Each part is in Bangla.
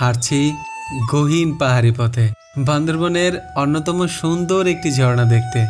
হাঁটছি গহীন পাহাড়ি পথে। বান্দরবনের অন্যতম সুন্দর একটি ঝর্ণা দেখতে,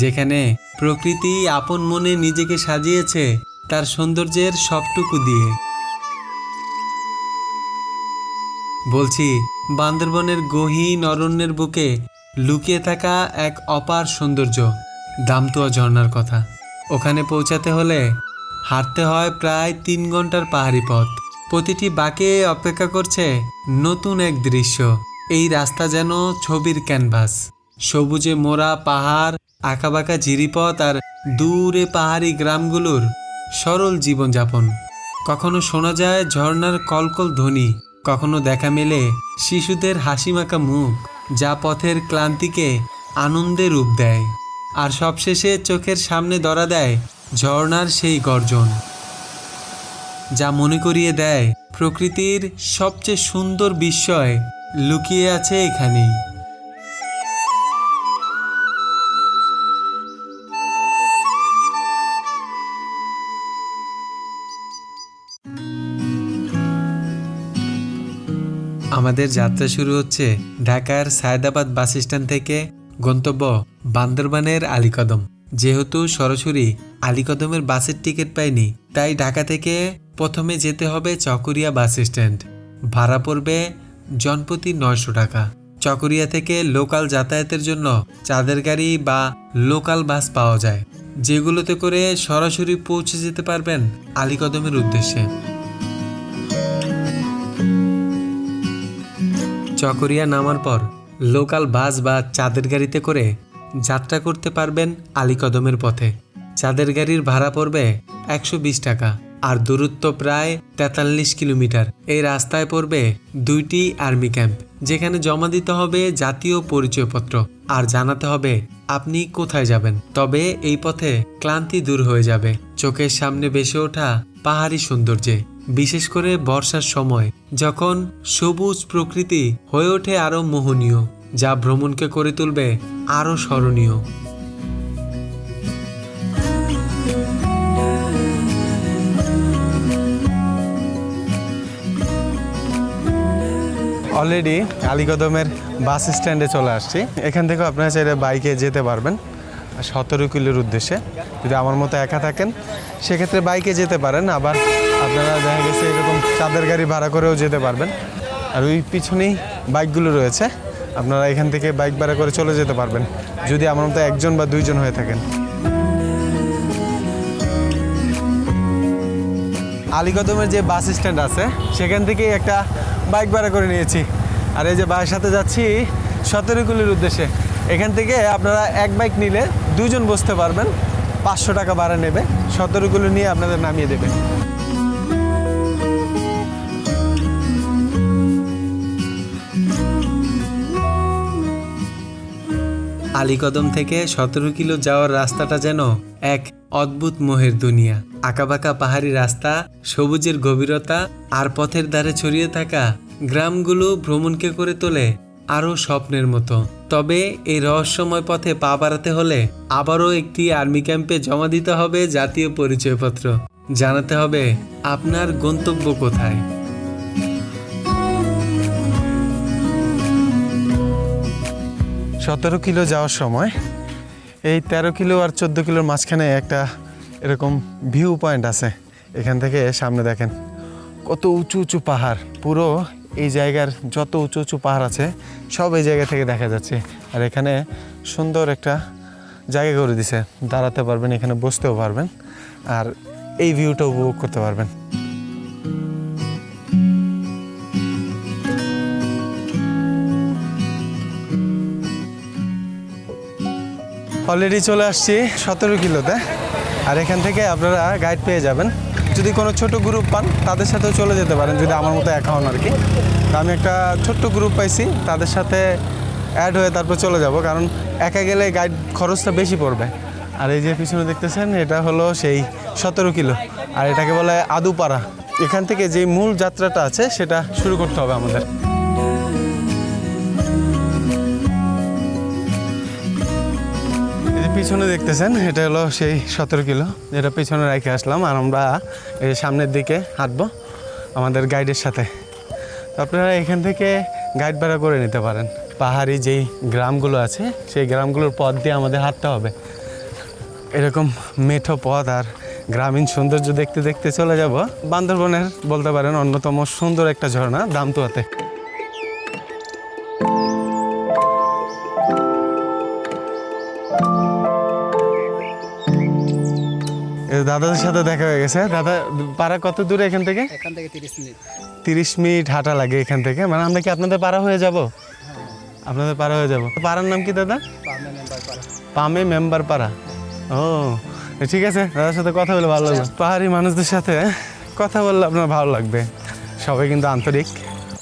যেখানে প্রকৃতি আপন মনে নিজেকে সাজিয়েছে তার সৌন্দর্যের সবটুকু দিয়ে। বলছি, বান্দরবনের গহীন অরণ্যের বুকে লুকিয়ে থাকা এক অপার সৌন্দর্য, দামতুয়া ঝর্ণার কথা। ওখানে পৌঁছাতে হলে হাঁটতে হয় প্রায় তিন ঘণ্টার পাহাড়ি পথ। প্রতিটি বাঁকে অপেক্ষা করছে নতুন এক দৃশ্য। এই রাস্তা যেন ছবির ক্যানভাস। সবুজে মোড়া পাহাড়, আঁকাবাঁকা জিরিপথ আর দূরে পাহাড়ি গ্রামগুলোর সরল জীবনযাপন। কখনো শোনা যায় ঝর্ণার কলকল ধ্বনি, কখনো দেখা মেলে শিশুদের হাসিমাখা মুখ, যা পথের ক্লান্তিকে আনন্দে রূপ দেয়। আর সবশেষে চোখের সামনে ধরা দেয় ঝর্ণার সেই গর্জন। যা মনে করিয়ে দেয় প্রকৃতির সবচেয়ে সুন্দর বিস্ময় লুকিয়ে আছে এখানেই আমাদের যাত্রা শুরু হচ্ছে ঢাকার সায়দাবাদ বাস স্ট্যান্ড থেকে গন্তব্য বান্দরবানের আলীকদম। যেহেতু সরাসরি আলীকদমের বাসের টিকিট পাইনি, তাই ঢাকা থেকে প্রথমে যেতে হবে চকরিয়া বাস স্ট্যান্ড। ভাড়া পড়বে জনপ্রতি নয়শো টাকা। চকরিয়া থেকে লোকাল যাতায়াতের জন্য চাঁদের গাড়ি বা লোকাল বাস পাওয়া যায়। যেগুলোতে করে সরাসরি পৌঁছে যেতে পারবেন আলীকদমের উদ্দেশ্যে। চকরিয়া নামার পর লোকাল বাস বা চাঁদের গাড়িতে করে যাত্রা করতে পারবেন আলীকদমের পথে। চাঁদের গাড়ির ভাড়া পড়বে একশো বিশ টাকা। আর দূরত্ব প্রায় তেতাল্লিশ কিলোমিটার। এই রাস্তায় পড়বে দুইটি আর্মি ক্যাম্প, যেখানে জমা দিতে হবে জাতীয় পরিচয়পত্র আর জানাতে হবে আপনি কোথায় যাবেন। তবে এই পথে ক্লান্তি দূর হয়ে যাবে। চোখের সামনে বেসে ওঠা পাহাড়ি সৌন্দর্যে, বিশেষ করে বর্ষার সময়, যখন সবুজ প্রকৃতি হয়ে ওঠে আরও মোহনীয়, যা ভ্রমণকে করে তুলবে আরও স্মরণীয়। অলরেডি আলীকদমের বাস স্ট্যান্ডে চলে আসছি। এখান থেকে আপনারা চাইলে বাইকে যেতে পারবেন। সতেরো কিলোর উদ্দেশ্যে। যদি আমার মতো একা থাকেন, সেক্ষেত্রে বাইকে যেতে পারেন। আবার আপনারা দেখা গেছে এরকম চাঁদের গাড়ি ভাড়া করেও যেতে পারবেন। আর ওই পিছনেই বাইকগুলো রয়েছে। আপনারা এখান থেকে বাইক ভাড়া করে চলে যেতে পারবেন। যদি আমার মতো একজন বা দুইজন হয়ে থাকেন। আলীকদমের যে বাস স্ট্যান্ড আছে, সেখান থেকেই একটা বাইক ভাড়া করে নিয়েছি। আর এই যে বাইকের সাথে যাচ্ছি সতেরো কিলোর উদ্দেশ্যে। এখান থেকে আপনারা এক বাইক নিলে দুজন বসতে পারবেন, পাঁচশো টাকা ভাড়া নেবে, সতেরো কিলো নিয়ে আপনাদের নামিয়ে দেবে। আলীকদম থেকে সতেরো কিলো যাওয়ার রাস্তাটা যেন এক অদ্ভুত মোহের দুনিয়া। আঁকাবাঁকা পাহাড়ি রাস্তা, সবুজের গভীরতা, আর পথের ধারে ছড়িয়ে থাকা গ্রামগুলো ভ্রমণকে করে তোলে আরও স্বপ্নের মতো। তবে এই রহস্যময় পথে পা বাড়াতে হলে আবারও একটি আর্মি ক্যাম্পে জমা দিতে হবে জাতীয় পরিচয়পত্র। জানাতে হবে আপনার গন্তব্য কোথায়। সতেরো কিলো যাওয়ার সময় এই তেরো কিলো আর চোদ্দ কিলোর মাঝখানে একটা এরকম ভিউ পয়েন্ট আছে। এখান থেকে সামনে দেখেন, কত উঁচু উঁচু পাহাড়। পুরো এই জায়গার যত উঁচু উঁচু পাহাড় আছে, সব এই জায়গা থেকে দেখা যাচ্ছে। আর এখানে সুন্দর একটা জায়গা করে দিছে। দাঁড়াতে পারবেন, এখানে বসতেও পারবেন। আর এই ভিউটা উপভোগ করতে পারবেন। অলরেডি চলে আসছি সতেরো কিলোতে। আর এখান থেকে আপনারা গাইড পেয়ে যাবেন। যদি কোনো ছোট গ্রুপ পান, তাদের সাথেও চলে যেতে পারেন, যদি আমার মতো একা হন আর কি তো আমি একটা ছোট্ট গ্রুপ পাইছি, তাদের সাথে অ্যাড হয়ে তারপর চলে যাব, কারণ একা গেলে গাইড খরচটা বেশি পড়বে। আর এই যে পিছনে দেখতেছেন, এটা হলো সেই সতেরো কিলো। আর এটাকে বলে আদুপাড়া। এখান থেকে যে মূল যাত্রাটা আছে, সেটা শুরু করতে হবে আমাদের। পিছনে দেখতেছেন, এটা হলো সেই সতেরো কিলো। যেটা পিছনে রেখে আসলাম আর আমরা এই সামনের দিকে হাঁটবো আমাদের গাইডের সাথে। আপনারা এখান থেকে গাইড ভাড়া করে নিতে পারেন। পাহাড়ি যেই গ্রামগুলো আছে, সেই গ্রামগুলোর পথ দিয়ে আমাদের হাঁটতে হবে। এরকম মেঠো পথ আর গ্রামীণ সৌন্দর্য দেখতে দেখতে চলে যাব। বান্দরবনের বলতে পারেন অন্যতম সুন্দর একটা ঝর্ণা, দামতুয়াতে। দাদাদের সাথে দেখা হয়ে গেছে। দাদা পাড়া কত দূরে এখান থেকে? এখান থেকে তিরিশ মিনিট। তিরিশ মিনিট হাঁটা লাগে এখান থেকে। মানে আমরা কি আপনাদের পাড়া হয়ে যাব? আপনাদের পাড়া হয়ে যাব। পাড়ার নাম কি দাদা? পামে মেম্বার পাড়া। ও ঠিক আছে। দাদার সাথে কথা বলে ভালো লাগল। পাহাড়ি মানুষদের সাথে কথা বললে আপনার ভালো লাগবে। সবাই কিন্তু আন্তরিক।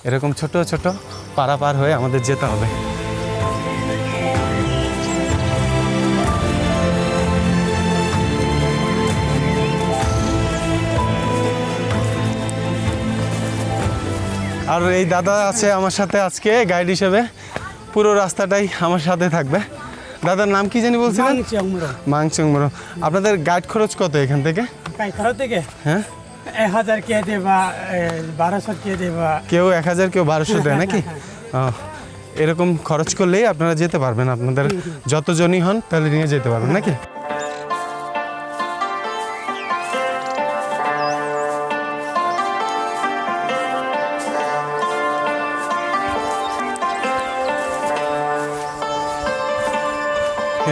এরকম ছোট ছোট পাড়া পার হয়ে আমাদের যেতে হবে। আর এই দাদা আছে আমার সাথে আজকে গাইড হিসেবে। পুরো রাস্তাটাই আমার সাথে থাকবে। দাদার নাম কি জানি বলছিলেন? মাংসং মরো আপনাদের গাইড খরচ কত এখান থেকে? থেকে? হ্যাঁ? এক হাজার কে দেবা বারোশো কে দেবা কেউ এক হাজার কেউ বারোশো দেয় নাকি? এরকম খরচ করলেই আপনারা যেতে পারবেন। আপনাদের যতজনই হন তাহলে নিয়ে যেতে পারবেন নাকি?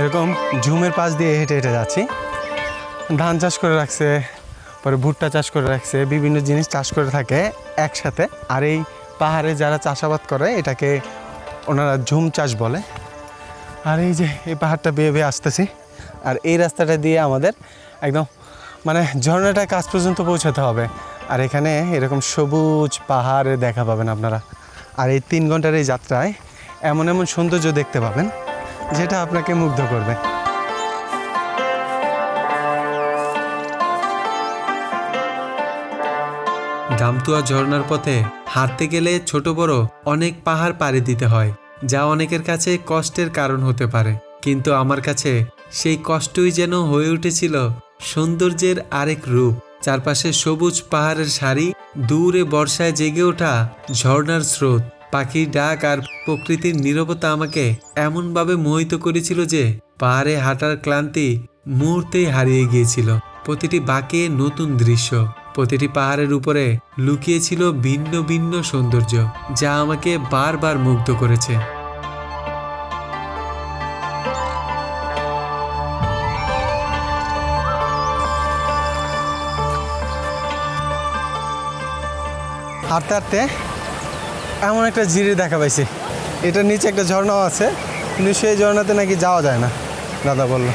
এরকম ঝুমের পাশ দিয়ে হেঁটে হেঁটে যাচ্ছি। ধান চাষ করে রাখছে, পরে ভুট্টা চাষ করে রাখছে, বিভিন্ন জিনিস চাষ করে থাকে একসাথে। আর এই পাহাড়ে যারা চাষাবাদ করে, এটাকে ওনারা ঝুম চাষ বলে। আর এই যে, এই পাহাড়টা বেয়ে বেয়ে আসতেছি। আর এই রাস্তাটা দিয়ে আমাদের একদম মানে ঝর্ণাটা কাজ পর্যন্ত পৌঁছাতে হবে। আর এখানে এরকম সবুজ পাহাড়ে দেখা পাবেন আপনারা। আর এই তিন ঘণ্টার এই যাত্রায় এমন এমন সৌন্দর্য দেখতে পাবেন। যেটা আপনাকে মুগ্ধ করবে। দামতুয়া ঝর্ণার পথে হাঁটতে গেলে ছোট বড় অনেক পাহাড় পাড়ি দিতে হয়, যা অনেকের কাছে কষ্টের কারণ হতে পারে। কিন্তু আমার কাছে সেই কষ্টই যেন হয়ে উঠেছিল সৌন্দর্যের আরেক রূপ। চারপাশে সবুজ পাহাড়ের সারি, দূরে বর্ষায় জেগে ওঠা ঝর্ণার স্রোত। পাখির ডাক আর প্রকৃতির নীরবতা আমাকে এমনভাবে মোহিত করেছিল যে পাহাড়ে হাঁটার ক্লান্তি মুহূর্তেই হারিয়ে গিয়েছিল। প্রতিটি বাঁকে নতুন দৃশ্য, প্রতিটি পাহাড়ের উপরে লুকিয়েছিল ভিন্ন ভিন্ন সৌন্দর্য, যা আমাকে বারবার মুগ্ধ করেছে। হাঁটতে হাঁটতে এমন একটা জিরি দেখা পাইছি। এটার নিচে একটা ঝর্ণাও আছে, কিন্তু সেই ঝর্ণাতে নাকি যাওয়া যায় না, দাদা বলল।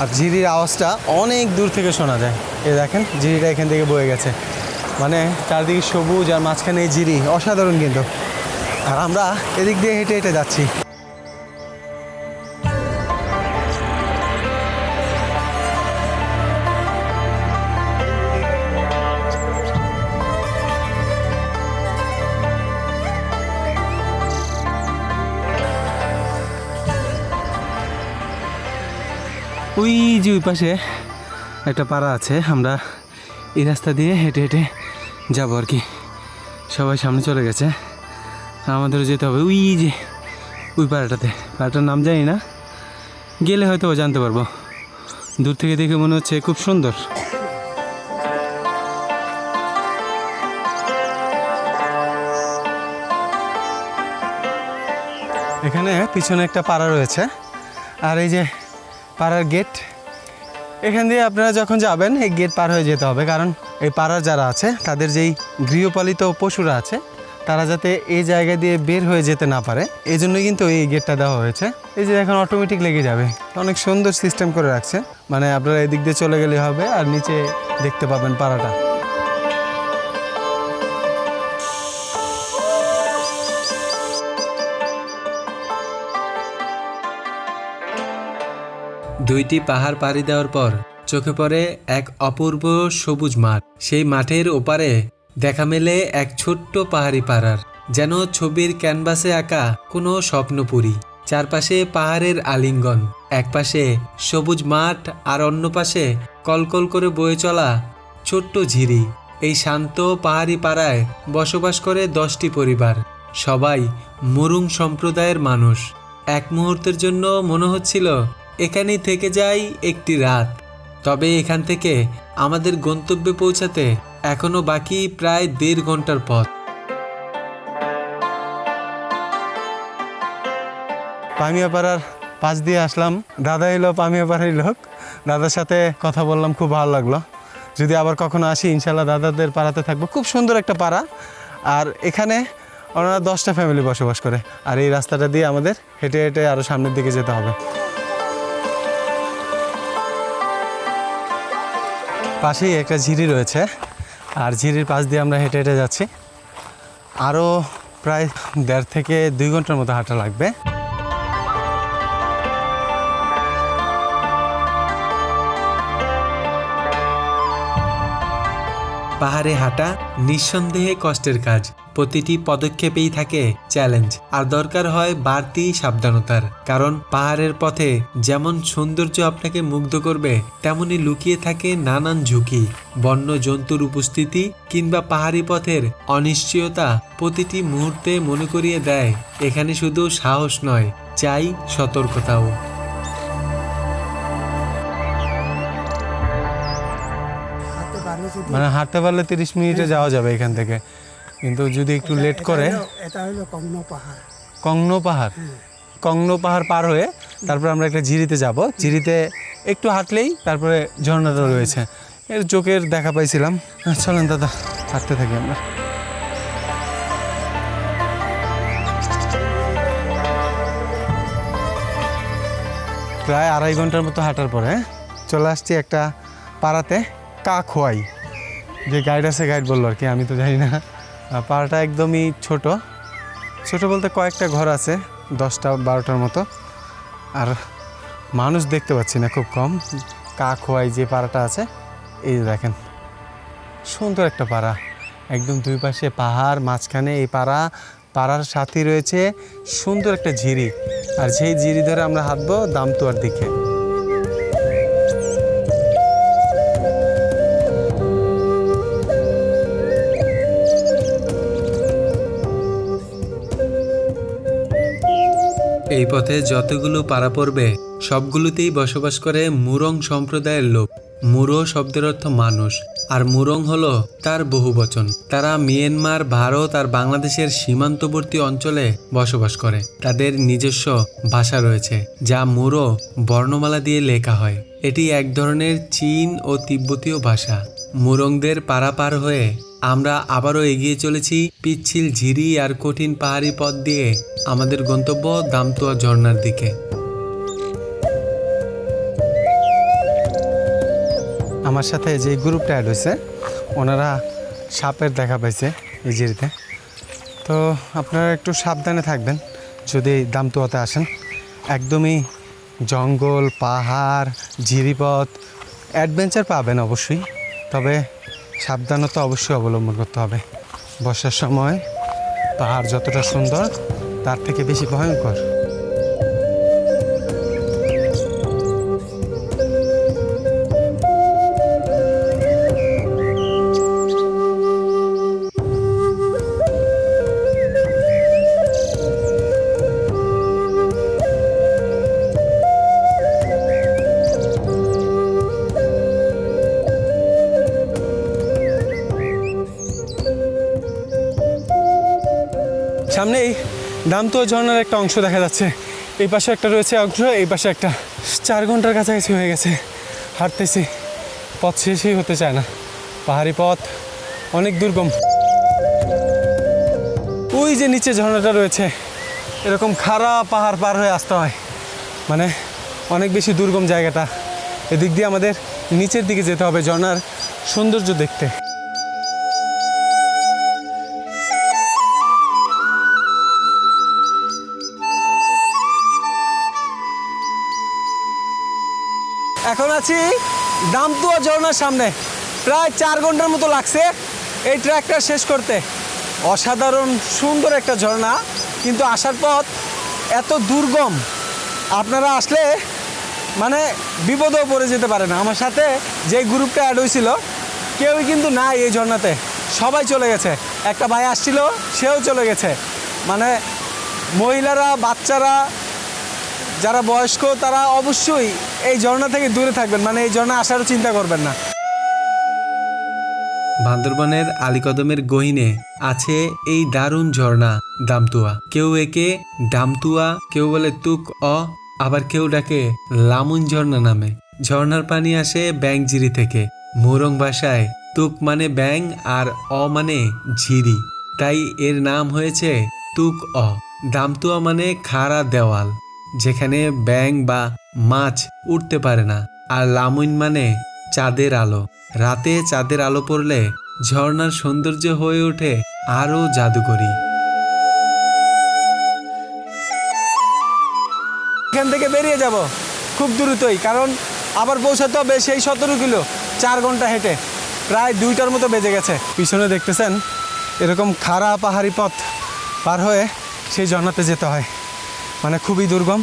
আর জিরির আওয়াজটা অনেক দূর থেকে শোনা যায়। এ দেখেন, জিরিটা এখান থেকে বয়ে গেছে। মানে চারদিকে সবুজ আর মাঝখানে এই ঝিরি অসাধারণ কিন্তু। আর আমরা এদিক দিয়ে হেঁটে হেঁটে যাচ্ছি। যে ওই পাশে একটা পাড়া আছে, আমরা এই রাস্তা দিয়ে হেঁটে হেঁটে যাব আর কি। সবাই সামনে চলে গেছে। আমাদেরও যেতে হবে। ওই যে ওই পাড়াটাতে। পাড়াটার নাম জানি না। গেলে হয়তো জানতে পারব। দূর থেকে দেখে মনে হচ্ছে খুব সুন্দর। এখানে পিছনে একটা পাড়া রয়েছে। আর এই যে পাড়ার গেট এখান দিয়ে আপনারা যখন যাবেন, এই গেট পার হয়ে যেতে হবে। কারণ এই পাড়ার যারা আছে, তাদের যেই গৃহপালিত পশুরা আছে, তারা যাতে এই জায়গা দিয়ে বের হয়ে যেতে না পারে, এই জন্যই কিন্তু এই গেটটা দেওয়া হয়েছে। এই যে এখন অটোমেটিক লেগে যাবে। অনেক সুন্দর সিস্টেম করে রাখছে। মানে আপনারা এদিক দিয়ে চলে গেলে হবে, আর নিচে দেখতে পাবেন পাড়াটা। দুইটি পাহাড় পাড়ি দেওয়ার পর চোখে পড়ে এক অপূর্ব সবুজ মাঠ। সেই মাঠের ওপারে দেখা মেলে এক ছোট্ট পাহাড়ি পাড়ার, যেন ছবির ক্যানভাসে আঁকা কোনো স্বপ্নপুরী। চারপাশে পাহাড়ের আলিঙ্গন, একপাশে সবুজ মাঠ আর অন্য পাশে কলকল করে বয়ে চলা ছোট্ট ঝিরি। এই শান্ত পাহাড়ি পাড়ায় বসবাস করে দশটি পরিবার, সবাই মুরুং সম্প্রদায়ের মানুষ। এক মুহূর্তের জন্য মনে হচ্ছিল এখানেই থেকে যাই একটি রাত। তবে এখান থেকে আমাদের গন্তব্যে পৌঁছাতে এখনও বাকি প্রায় দেড় ঘণ্টার পথ। পামিয়াপাড়ার পাশ দিয়ে আসলাম। দাদা এলো পামিয়াপাড়ার লোক। দাদার সাথে কথা বললাম, খুব ভালো লাগল। যদি আবার কখনো আসি ইনশাল্লাহ দাদাদের পাড়াতে থাকব। খুব সুন্দর একটা পাড়া। আর এখানে ওনারা দশটা ফ্যামিলি বসবাস করে। আর এই রাস্তাটা দিয়ে আমাদের হেঁটে হেঁটে আরও সামনের দিকে যেতে হবে। পাশেই একটা ঝিরি রয়েছে। আর ঝিরির পাশ দিয়ে আমরা হেঁটে হেঁটে যাচ্ছি। আরও প্রায় দেড় থেকে দুই ঘণ্টার মতো হাঁটা লাগবে। পাহাড়ে হাঁটা নিঃসন্দেহে কষ্টের কাজ। প্রতিটি পদক্ষেপেই থাকে চ্যালেঞ্জ আর দরকার হয় বাড়তি সাবধানতার। কারণ পাহাড়ের পথে যেমন সৌন্দর্য আপনাকে মুগ্ধ করবে তেমনি লুকিয়ে থাকে নানান ঝুঁকি। বন্য জন্তুর উপস্থিতি কিংবা পাহাড়ি পথের অনিশ্চয়তা প্রতিটি মুহূর্তে মনে করিয়ে দেয়। এখানে শুধু সাহস নয় চাই সতর্কতাও। হাতে পারলে যদি মানে হাঁটতে পারলে তিরিশ মিনিটে যাওয়া যাবে এখান থেকে। কিন্তু যদি একটু লেট করে এটা হলো কগ্ন পাহাড়। কংন পাহাড়। কংন পাহাড় পার হয়ে তারপরে আমরা একটা ঝিরিতে যাব। ঝিরিতে একটু হাঁটলেই তারপরে ঝর্ণাটা রয়েছে। এর চোখের দেখা পাইছিলাম। চলেন দাদা হাঁটতে থাকি আমরা। প্রায় আড়াই ঘণ্টার মতো হাঁটার পরে চলে আসছি একটা পাড়াতে কাখোয়াই যে গাইড আছে গাইড বলল আর কি আমি তো জানি না। পাড়াটা একদমই ছোট। ছোট বলতে কয়েকটা ঘর আছে, দশটা, বারোটার মতো। আর মানুষ দেখতে পাচ্ছি না, খুব কম। কাখোয়াই যে পাড়াটা আছে, এই দেখেন। সুন্দর একটা পাড়া। একদম দুই পাশে পাহাড়, মাঝখানে এই পাড়া। পাড়ার সাথে রয়েছে সুন্দর একটা ঝিরি। আর সেই ঝিরি ধরে আমরা হাঁটবো দামতুয়ার দিকে। এই পথে যতগুলো পাড়া পড়বে, সবগুলোতেই বসবাস করে মুরং সম্প্রদায়ের লোক। মুরো শব্দের অর্থ মানুষ, আর মুরং হলো তার বহু বচন তারা মিয়ানমার, ভারত আর বাংলাদেশের সীমান্তবর্তী অঞ্চলে বসবাস করে। তাদের নিজস্ব ভাষা রয়েছে, যা মুরো বর্ণমালা দিয়ে লেখা হয়। এটি এক ধরনের চীন ও তিব্বতীয় ভাষা। মুরংদের পারাপার হয়ে আমরা আবারও এগিয়ে চলেছি পিচ্ছিল, ঝিরি আর কঠিন পাহাড়ি পথ দিয়ে আমাদের গন্তব্য দামতুয়া ঝর্নার দিকে। আমার সাথে যে গ্রুপটা অ্যাড হয়েছে, ওনারা সাপের দেখা পাইছে এই জিরিতে তো আপনারা একটু সাবধানে থাকবেন, যদি দামতুয়াতে আসেন। একদমই জঙ্গল, পাহাড়, ঝিরিপথ অ্যাডভেঞ্চার পাবেন অবশ্যই। তবে সাবধানতা অবশ্যই অবলম্বন করতে হবে। বর্ষার সময় পাহাড় যতটা সুন্দর তার থেকে বেশি ভয়ঙ্কর। দামতো ঝর্ণার একটা অংশ দেখা যাচ্ছে। এই পাশে একটা রয়েছে অংশ এই পাশে একটা। চার ঘণ্টার কাছাকাছি হয়ে গেছে। হাঁটতেছি, পথ শেষই হতে চায় না। পাহাড়ি পথ, অনেক দুর্গম। ওই যে নিচে ঝর্ণাটা রয়েছে, এরকম খাড়া পাহাড় পার হয়ে আসতে হয়। মানে অনেক বেশি দুর্গম জায়গাটা। এদিক দিয়ে আমাদের নিচের দিকে যেতে হবে ঝর্ণার সৌন্দর্য দেখতে। দামতুয়া ঝর্ণার সামনে। প্রায় চার ঘণ্টার মতো লাগছে এই ট্র্যাকটা শেষ করতে। অসাধারণ, সুন্দর একটা ঝর্ণা, কিন্তু আসার পথ এত দুর্গম। আপনারা আসলে মানে বিপদেও পড়ে যেতে পারেন। আমার সাথে যে গ্রুপটা অ্যাড হয়েছিল, কেউই কিন্তু নাই এই ঝর্ণাতে। সবাই চলে গেছে। একটা ভাই আসছিল, সেও চলে গেছে। মানে মহিলারা, বাচ্চারা যারা বয়স্ক, তারা অবশ্যই এই ঝর্ণা থেকে দূরে থাকবেন। মানে এই ঝর্ণা আসারও চিন্তা করবেন না। বান্দরবনের আলীকদমের গহিনে আছে এই দারুণ ঝর্ণা, দামতুয়া। কেউ একে দামতুয়া, কেউ বলে তুক অ, আবার কেউ ডাকে লামুন ঝর্ণা নামে। ঝর্ণার পানি আসে ব্যাংজিরি থেকে। মোরং ভাষায় তুক মানে ব্যাং আর অ মানে ঝিরি। তাই এর নাম হয়েছে তুক অ। দামতুয়া মানে খাড়া দেওয়াল। যেখানে ব্যাং বা মাছ উঠতে পারে না। আর লামুইন মানে চাঁদের আলো। রাতে চাঁদের আলো পড়লে ঝর্ণার সৌন্দর্য হয়ে ওঠে আরও জাদুকরী। এখান থেকে বেরিয়ে যাব খুব দ্রুতই, কারণ আবার পৌঁছাতে হবে সেই সতেরো কিলো, চার ঘণ্টা হেঁটে। প্রায় দুইটার মতো বেজে গেছে। পিছনে দেখতেছেন, এরকম খাড়া পাহাড়ি পথ পার হয়ে সেই ঝর্ণাতে যেতে হয়। মানে খুবই দুর্গম।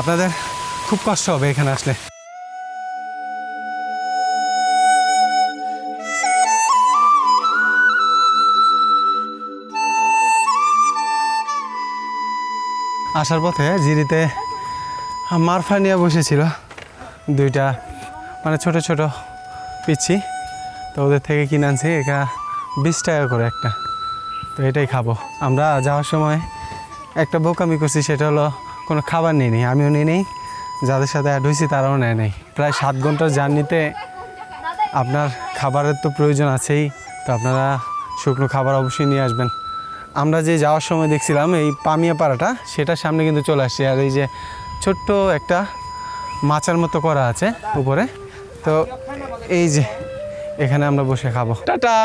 আপনাদের খুব কষ্ট হবে এখানে আসলে। আসার পথে জিরিতে মারফা নিয়ে বসেছিল। দুইটা মানে ছোট ছোট পিচ্ছি। তো ওদের থেকে কিনে আনছি এটা বিশ টাকা করে একটা। তো এটাই খাব। আমরা যাওয়ার সময় একটা বোকামি করছি সেটা হলো কোনো খাবার নিয়ে নিই আমিও নিয়ে নিই। যাদের সাথে অ্যাড হয়েছি তারাও নেয় নেই। প্রায় সাত ঘণ্টার জার্নিতে আপনার খাবারের তো প্রয়োজন আছেই তো আপনারা শুকনো খাবার অবশ্যই নিয়ে আসবেন। আমরা যে যাওয়ার সময় দেখছিলাম এই পামিয়া পাড়াটা সেটার সামনে কিন্তু চলে আসছে। আর এই যে ছোট্ট একটা মাচার মতো করা আছে উপরে। তো এই যে এখানে আমরা বসে খাব। টাটা!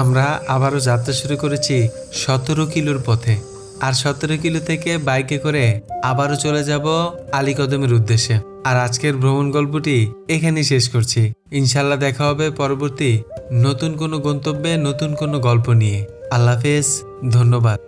আমরা আবারও যাত্রা শুরু করেছি সতেরো কিলোর পথে। আর সতেরো কিলো থেকে বাইকে করে আবারও চলে যাব আলীকদমের উদ্দেশ্যে। আর আজকের ভ্রমণ গল্পটি এখানেই শেষ করছি। ইনশাল্লাহ দেখা হবে পরবর্তী নতুন কোনো গন্তব্যে নতুন কোনো গল্প নিয়ে। আল্লাহ হাফেজ, ধন্যবাদ।